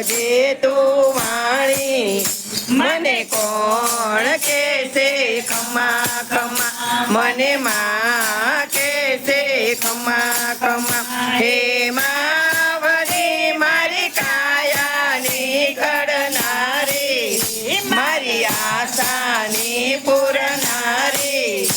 આવજે તું વાણી, મને કોણ કે છે ખમા ખમા મને માં કે છે ખમા ખમા હે માવડી મારી કાયાની ઘડનારી મારી આશાની પૂરનારી,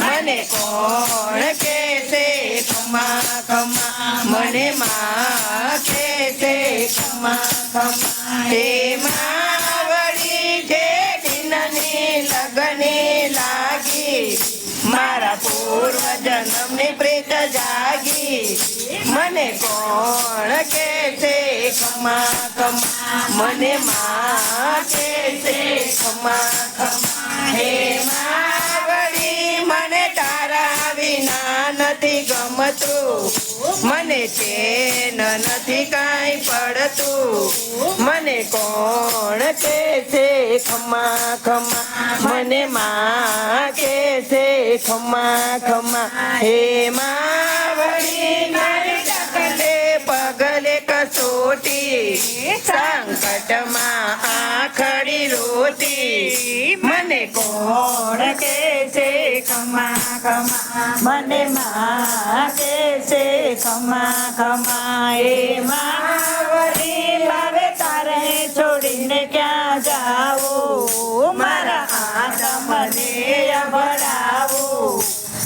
મને કોણ કે છે ખમા ખમા મને માં કે છે ખમા હે માવડી છે દિનની લગની લાગી, મારા પૂર્વ જન્મની પ્રેત જાગી. મને કોણ કે છે ખમા ખમા મને માં કે છે ખમા ખમા હે માવડી નથી ગમતું. મને ચેન નથી કાંઈ પડતું. મને કોણ કે છે ખમા ખમા? મને માં કે છે ખમા ખમા? હે માં પગલે કસોટી. સંકટમાં ખમા મને મા કે છે ખમા ખમા, એ માવરી લાવે તારે છોડીને ક્યાં જાઓ મારા આદમ ને અભડાવો.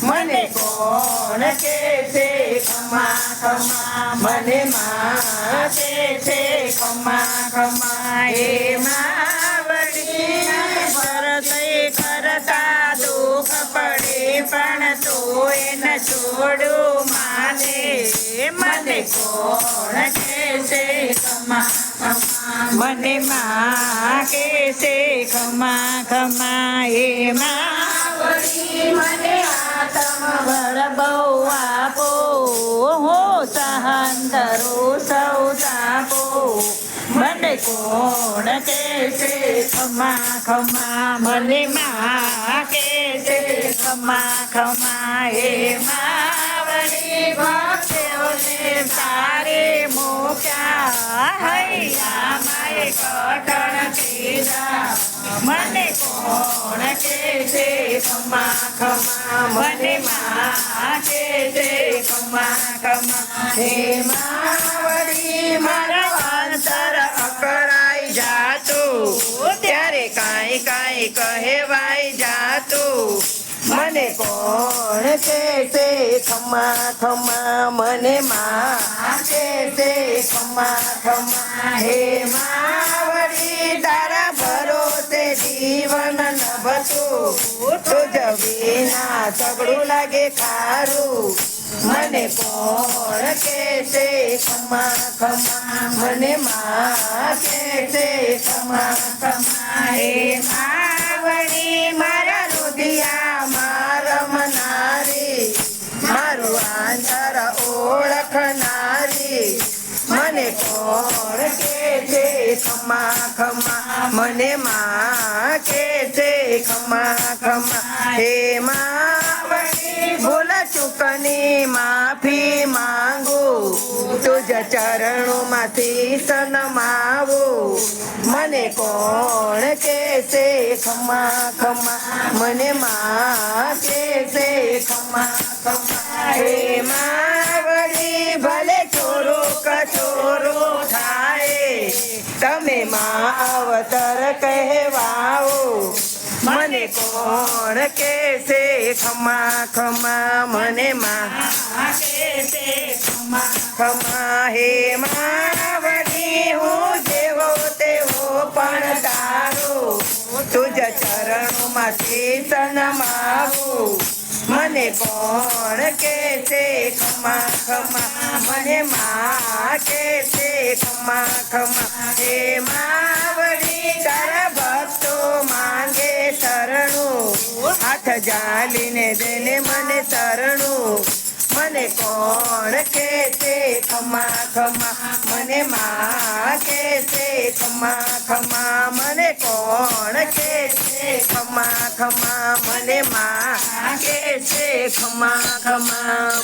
મને કોણ કે છે ખમા ખમા, મને મા કે છે ખમા ખમા મા પણ તો એને છોડું માને. મને કોણ કે છે ખમા મને માં કે છે ખમા ખમા એ મને બળ બહુ આપો. હો સહન ધરો સૌ તાપો મને કોણ કે છે ખમા ખમા મને માં કે છે ખમા ખમા હે માવડી ભક્તોને તારે મોક્યા હૈયા માય કટણ કીધા મને કોણ કે છે ખમા ખમા મને મા કે છે ખમા ખમા હે માવડી, મારા અંતર અકળાઈ જાતું. ત્યારે કાંઈ કાંઈ કહેવાય કોણ કે છે ખમા ખમા મને માં છે હે માવડી, તારા ભરોસે જીવન નભતું. તુજ વિના સગડું લાગે ખારું. મને કોણ કે છે ખમા ખમા મને માં કે છે ખમા ખમા હે માવડી, મારા રુધિયા મને માં કે છે ખમા ખમા હે માવડી ભૂલ ચૂકની માફી માંગુ. તુજ ચરણોમાં શીશ નમાવું મને કોણ કે છે ખમા ખમા મને માં કે છે ખમા ખમા હે માં અવતર કહેવાઓ. મને કોણ કે છે ખમા ખમા, મને માં. કે છે ખમા ખમા હે માવડી હું જેવો તેવો પણ તારો. તુજ ચરણોમાં શીશ નમાવું મને કોણ કે છે ખમા ખમા મને માં કે છે ખમા ખમા હે માવડી તારા ભક્તો માંગે શરણું હાથ જાલીને દેને મને શરણું મને કોણ કે છે ખમા ખમા મને માં કે છે ખમા ખમા મને કોણ કે છે ખમા ખમા મને માં કે છે ખમા ખમા